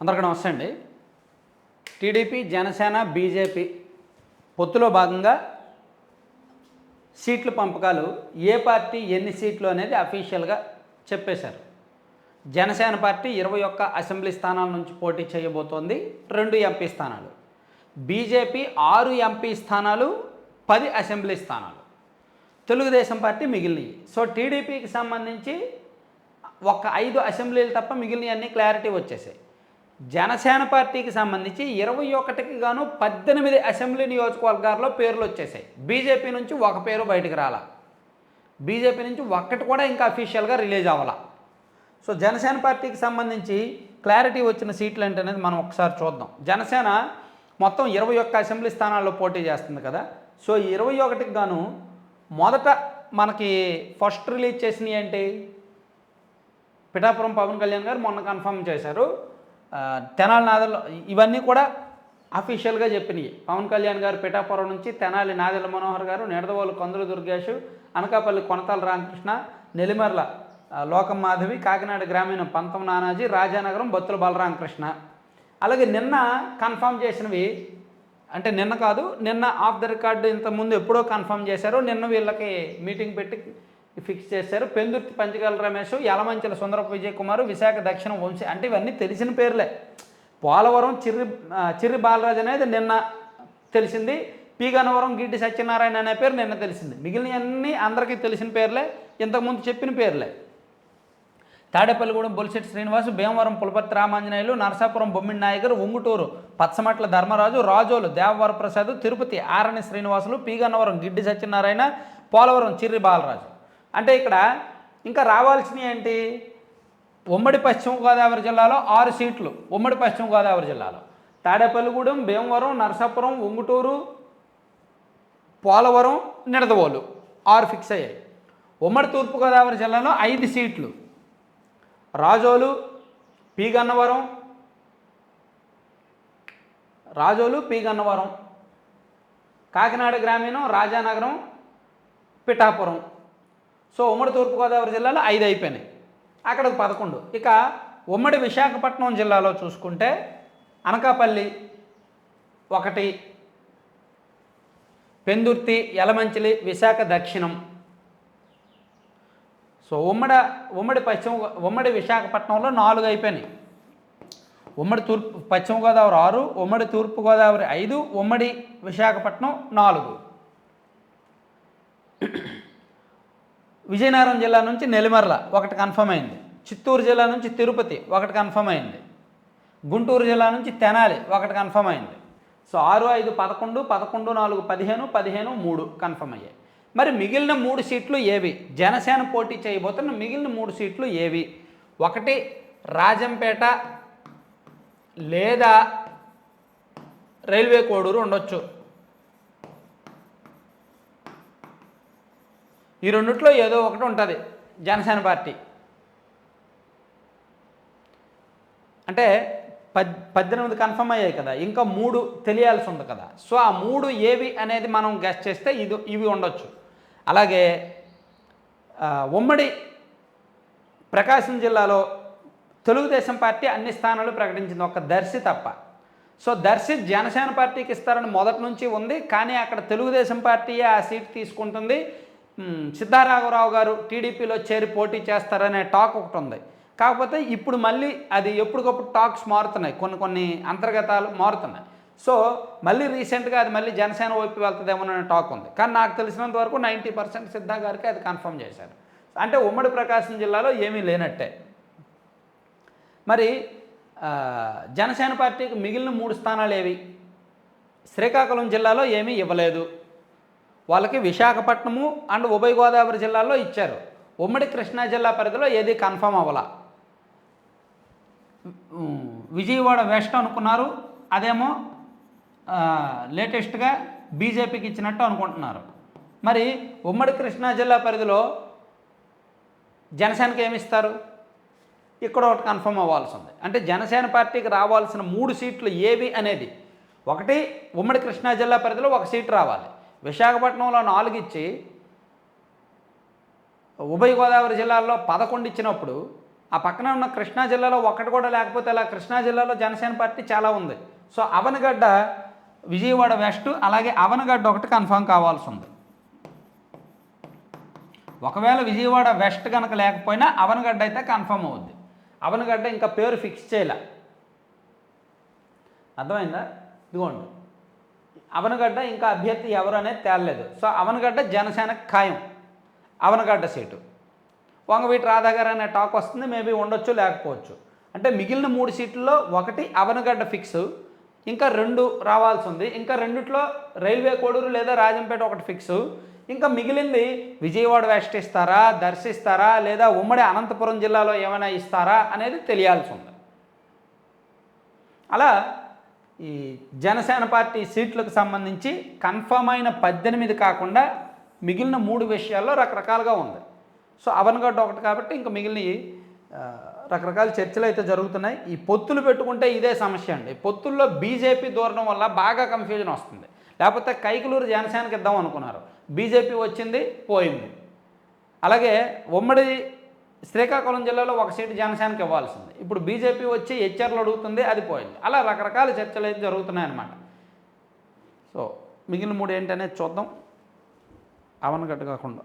అందరికీ నమస్తే అండి. టీడీపీ జనసేన బీజేపీ పొత్తులో భాగంగా సీట్ల పంపకాలు ఏ పార్టీ ఎన్ని సీట్లు అనేది అఫీషియల్గా చెప్పేశారు. జనసేన పార్టీ ఇరవై ఒక్క అసెంబ్లీ స్థానాల నుంచి పోటీ చేయబోతోంది రెండు ఎంపీ స్థానాలు. బీజేపీ ఆరు ఎంపీ స్థానాలు పది అసెంబ్లీ స్థానాలు. తెలుగుదేశం పార్టీ మిగిలినవి సో టీడీపీకి సంబంధించి ఒక ఐదు అసెంబ్లీలు తప్ప మిగిలినవన్నీ క్లారిటీ వచ్చేసాయి. జనసేన పార్టీకి సంబంధించి ఇరవై ఒకటికి గాను పద్దెనిమిది అసెంబ్లీ నియోజకవర్గాల్లో పేర్లు వచ్చేసాయి. బీజేపీ నుంచి ఒక పేరు బయటకు రాలా. బీజేపీ నుంచి ఒక్కటి కూడా ఇంకా అఫీషియల్గా రిలీజ్ అవ్వాల. సో జనసేన పార్టీకి సంబంధించి క్లారిటీ వచ్చిన సీట్లు ఏంటనేది మనం ఒకసారి చూద్దాం. జనసేన మొత్తం ఇరవై ఒక్క అసెంబ్లీ స్థానాల్లో పోటీ చేస్తుంది కదా. సో ఇరవై ఒకటికి గాను మొదట మనకి ఫస్ట్ రిలీజ్ చేసినవి ఏంటి? పిఠాపురం పవన్ కళ్యాణ్ గారు మొన్న కన్ఫర్మ్ చేశారు. తెనాలి నాదల్ ఇవన్నీ కూడా అఫీషియల్గా చెప్పినాయి పవన్ కళ్యాణ్ గారు పిఠాపురం నుంచి తెనాలి నాదెల మనోహర్ గారు నిడదవోలు కొందరు దుర్గేష్ అనకాపల్లి కొనతాల రామకృష్ణ నెలిమర్ల లోకం మాధవి కాకినాడ గ్రామీణ పంతం నానాజీ రాజానగరం బత్తుల బలరామకృష్ణ. అలాగే నిన్న కన్ఫర్మ్ చేసినవి అంటే నిన్న కాదు నిన్న ఆఫ్ ద రికార్డు ఇంతకుముందు ఎప్పుడో కన్ఫర్మ్ చేశారు. నిన్న వీళ్ళకి మీటింగ్ పెట్టి ఫిక్స్ చేశారు. పెందుర్తి పంచగల రమేష్ యలమంచల సుందరపు విజయ్ కుమార్ విశాఖ దక్షిణ వంశీ అంటే ఇవన్నీ తెలిసిన పేర్లే. పోలవరం చిర్రి చిర్రి బాలరాజు అనేది నిన్న తెలిసింది. పి. గన్నవరం గిడ్డి సత్యనారాయణ అనే పేరు నిన్న తెలిసింది. మిగిలినవన్నీ అందరికీ తెలిసిన పేర్లే. ఇంతకుముందు చెప్పిన పేర్లే. తాడేపల్లిగూడెం బొలిశెట్టి శ్రీనివాసు భీమవరం పులపర్తి రామాంజనేయులు నరసాపురం బొమ్మిడి నాయకర్ ఉంగుటూరు పచ్చమట్ల ధర్మరాజు రాజోలు దేవవరప్రసాద్ తిరుపతి ఆరణి శ్రీనివాసులు పీగన్నవరం గిడ్డి సత్యనారాయణ పోలవరం చిర్రి బాలరాజు. అంటే ఇక్కడ ఇంకా రావాల్సినవి ఏంటి? ఉమ్మడి పశ్చిమ గోదావరి జిల్లాలో ఆరు సీట్లు. ఉమ్మడి పశ్చిమ గోదావరి జిల్లాలో. తాడేపల్లిగూడెం భీమవరం నరసాపురం ఉంగుటూరు పోలవరం నిడదవోలు ఆరు ఫిక్స్ అయ్యాయి. ఉమ్మడి తూర్పుగోదావరి జిల్లాలో ఐదు సీట్లు. రాజోలు పి గన్నవరం రాజోలు పి గన్నవరం కాకినాడ గ్రామీణం రాజానగరం పిఠాపురం. సో ఉమ్మడి తూర్పుగోదావరి జిల్లాలో ఐదు అయిపోయినాయి. అక్కడికి పదకొండు. ఇక ఉమ్మడి విశాఖపట్నం జిల్లాలో చూసుకుంటే అనకాపల్లి ఒకటి పెందుర్తి యలమంచిలి విశాఖ దక్షిణం. సో ఉమ్మడి ఉమ్మడి పశ్చిమ ఉమ్మడి విశాఖపట్నంలో నాలుగు అయిపోయినాయి. ఉమ్మడి తూర్పు పశ్చిమ గోదావరి ఆరు ఉమ్మడి తూర్పు గోదావరి ఐదు ఉమ్మడి విశాఖపట్నం నాలుగు. విజయనగరం జిల్లా నుంచి నెల్లిమర్ల ఒకటి కన్ఫర్మ్ అయింది. చిత్తూరు జిల్లా నుంచి తిరుపతి ఒకటి కన్ఫర్మ్ అయింది. గుంటూరు జిల్లా నుంచి తెనాలి ఒకటి కన్ఫర్మ్ అయింది. సో ఆరు ఐదు పదకొండు పదకొండు నాలుగు పదిహేను పదిహేను మూడు కన్ఫర్మ్ అయ్యాయి. మరి మిగిలిన మూడు సీట్లు ఏవి? జనసేన పోటీ చేయబోతున్న మిగిలిన మూడు సీట్లు ఏవి? ఒకటి రాజంపేట లేదా రైల్వే కోడూరు ఉండొచ్చు. ఈ రెండిట్లో ఏదో ఒకటి ఉంటుంది. జనసేన పార్టీ. అంటే పద్ పద్దెనిమిది కన్ఫర్మ్ అయ్యాయి కదా. ఇంకా మూడు తెలియాల్సి ఉంది కదా. సో ఆ మూడు ఏవి అనేది మనం గెస్ట్ చేస్తే ఇది ఇవి ఉండొచ్చు. అలాగే ఉమ్మడి ప్రకాశం జిల్లాలో తెలుగుదేశం పార్టీ అన్ని స్థానాలు ప్రకటించింది. ఒక దర్శి తప్ప. సో దర్శి జనసేన పార్టీకి ఇస్తారని మొదటి నుంచి ఉంది. కానీ అక్కడ తెలుగుదేశం పార్టీయే ఆ సీట్ తీసుకుంటుంది. సిద్ధారాఘవరావు గారు టీడీపీలో చేరి పోటీ చేస్తారనే టాక్ ఒకటి ఉంది. కాకపోతే ఇప్పుడు మళ్ళీ అది ఎప్పటికప్పుడు టాక్స్ మారుతున్నాయి. కొన్ని కొన్ని అంతర్గతాలు మారుతున్నాయి. సో మళ్ళీ రీసెంట్గా అది మళ్ళీ జనసేన వైపు వెళ్తుందేమోననే టాక్ ఉంది. కానీ నాకు తెలిసినంత వరకు నైంటీ పర్సెంట్ సిద్ధా గారికి అది కన్ఫర్మ్ చేశారు. అంటే ఉమ్మడి ప్రకాశం జిల్లాలో ఏమీ లేనట్టే. మరి జనసేన పార్టీకి మిగిలిన మూడు స్థానాలు ఏవి? శ్రీకాకుళం జిల్లాలో ఏమీ ఇవ్వలేదు. వాళ్ళకి విశాఖపట్నము అండ్ ఉభయ గోదావరి జిల్లాల్లో ఇచ్చారు. ఉమ్మడి కృష్ణా జిల్లా పరిధిలో ఏది కన్ఫర్మ్ అవ్వాల. విజయవాడ వెస్ట్ అనుకున్నారు. అదేమో లేటెస్ట్గా బీజేపీకి ఇచ్చినట్టు అనుకుంటున్నారు. మరి ఉమ్మడి కృష్ణా జిల్లా పరిధిలో జనసేనకి ఏమి ఇస్తారు? ఇక్కడ ఒకటి కన్ఫర్మ్ అవ్వాల్సి ఉంది అంటే జనసేన పార్టీకి రావాల్సిన మూడు సీట్లు ఏవి అనేది. ఒకటి ఉమ్మడి కృష్ణా జిల్లా పరిధిలో ఒక సీట్ రావాలి. విశాఖపట్నంలో నాలుగు ఇచ్చి ఉభయ గోదావరి జిల్లాల్లో పదకొండు ఇచ్చినప్పుడు ఆ పక్కన ఉన్న కృష్ణా జిల్లాలో ఒక్కటి కూడా లేకపోతే అలా కృష్ణా జిల్లాలో జనసేన పార్టీ చాలా ఉంది. సో అవనగడ్డ విజయవాడ వెస్ట్ అలాగే అవనగడ్డ ఒకటి కన్ఫామ్ కావాల్సి ఉంది. ఒకవేళ విజయవాడ వెస్ట్ కనుక లేకపోయినా అవనగడ్డ అయితే కన్ఫర్మ్ అవుద్ది. అవనగడ్డ ఇంకా పేరు ఫిక్స్ చేయలే. అర్థమైందా? ఇదిగోండి. అవనగడ్డ ఇంకా అభ్యర్థి ఎవరు అనేది తేలలేదు. సో అవనగడ్డ జనసేనకు ఖాయం. అవనగడ్డ సీటు. వంగవీటి రాధా గారు అనే టాక్ వస్తుంది మేబీ ఉండొచ్చు లేకపోవచ్చు. అంటే మిగిలిన మూడు సీట్లలో ఒకటి అవనగడ్డ ఫిక్స్ ఇంకా రెండు రావాల్సి ఉంది. ఇంకా రెండిట్లో రైల్వే కోడూరు లేదా రాజంపేట ఒకటి ఫిక్స్. ఇంకా మిగిలింది విజయవాడ వెస్ట్ ఇస్తారా దర్శిస్తారా లేదా ఉమ్మడి అనంతపురం జిల్లాలో ఏమైనా ఇస్తారా అనేది తెలియాల్సి ఉంది. అలా ఈ జనసేన పార్టీ సీట్లకు సంబంధించి కన్ఫర్మ్ అయిన పద్దెనిమిది కాకుండా మిగిలిన మూడు విషయాల్లో రకరకాలుగా ఉంది. సో అవన్గడ్డ ఒకటి కాబట్టి ఇంకా మిగిలిన రకరకాల చర్చలు అయితే జరుగుతున్నాయి. ఈ పొత్తులు పెట్టుకుంటే ఇదే సమస్య అండి. పొత్తుల్లో బీజేపీ దూరడం వల్ల బాగా కన్ఫ్యూజన్ వస్తుంది. లేకపోతే కైకులూరు జనసేనకి ఇద్దాం అనుకున్నారు. బీజేపీ వచ్చింది పోయింది. అలాగే ఉమ్మడి శ్రీకాకుళం జిల్లాలో ఒక సీటు జనసేనకి ఇవ్వాల్సింది. ఇప్పుడు బీజేపీ వచ్చి హెచ్ఆర్లు అడుగుతుంది అది పోయింది. అలా రకరకాల చర్చలు అయితే జరుగుతున్నాయి అన్నమాట. సో మిగిలిన మూడు ఏంటనేది చూద్దాం. అవనగట్టు కాకుండా.